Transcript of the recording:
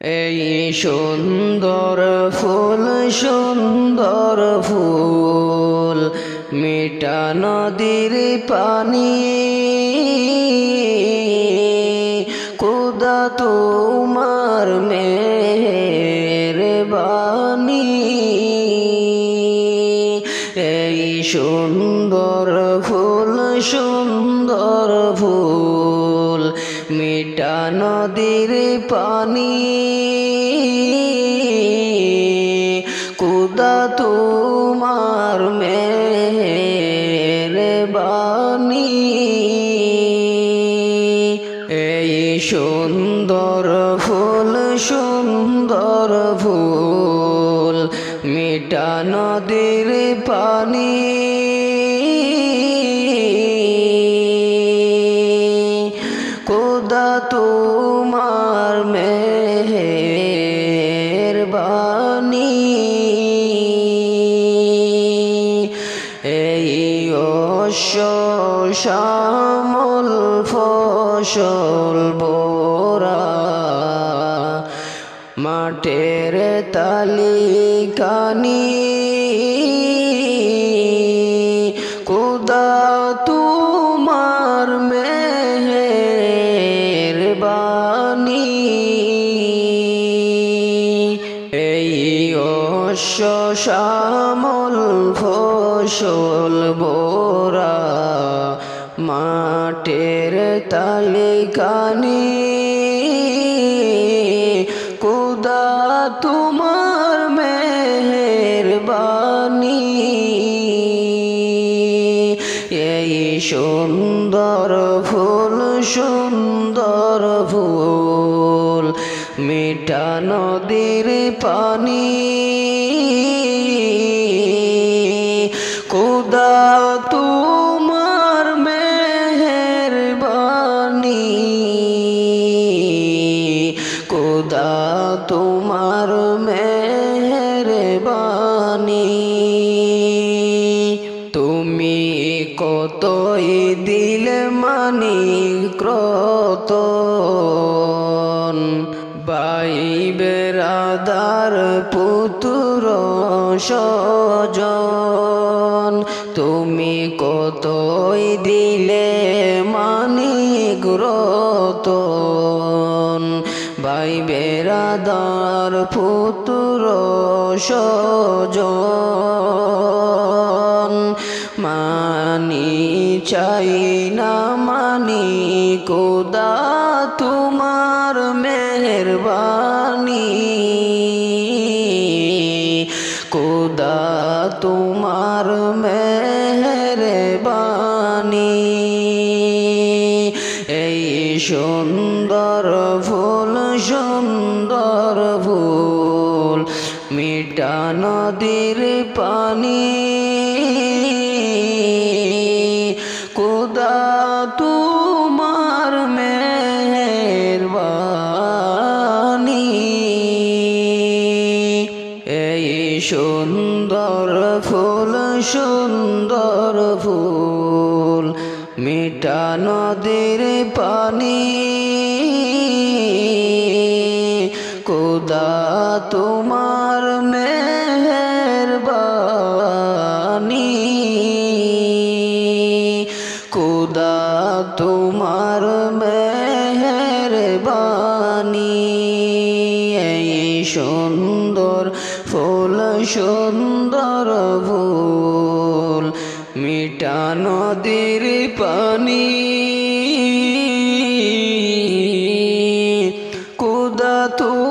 এই সুন্দর ফুল সুন্দর ফুল মিটা নদীর পানি। কুদা তোমার মের এই সুন্দর ফুল সুন্দর ফুল মিটা নদীর পানি। কুদা তোমার মের বাণী এই সুন্দর ফুল সুন্দর ফুল মিটা নদীর পানি। তোমার মেহের বাণী এই শ্যামল ফসল বোরা মাঠের তালিকানি অশ্ব শ্যামল ফসল বোরা মাঠের তালিকানি। কুদা তোমার মেহের বাণী এই সুন্দর ফুল সুন্দর ফুল। মিঠা নদীর পানি। কুদা তোমার মেহের বাণী কুদা তোমার মেহের বাণী তুমি কতই দিল মানি ক্রত বাই বেরাদার পুতুর সজন। তুমি কতই দিলে মানি গ্রতন ভাই বেরাদার পুতুর সজন। মানি চাই না মানি কোদা তোমার মেহরবানি কোদা তোমার মেহরবানি। এই সুন্দর ফুল সুন্দর ফুল মিটা নদীর পানি। সুন্দর ফুল সুন্দর ফুল। মিঠা নদীর পানি। কোদা তোমার মেহরবানি। কোদা তোমার মেহরবানি। এই সুন্দর ভুল মিটা নদীর পানি। কুদা তুই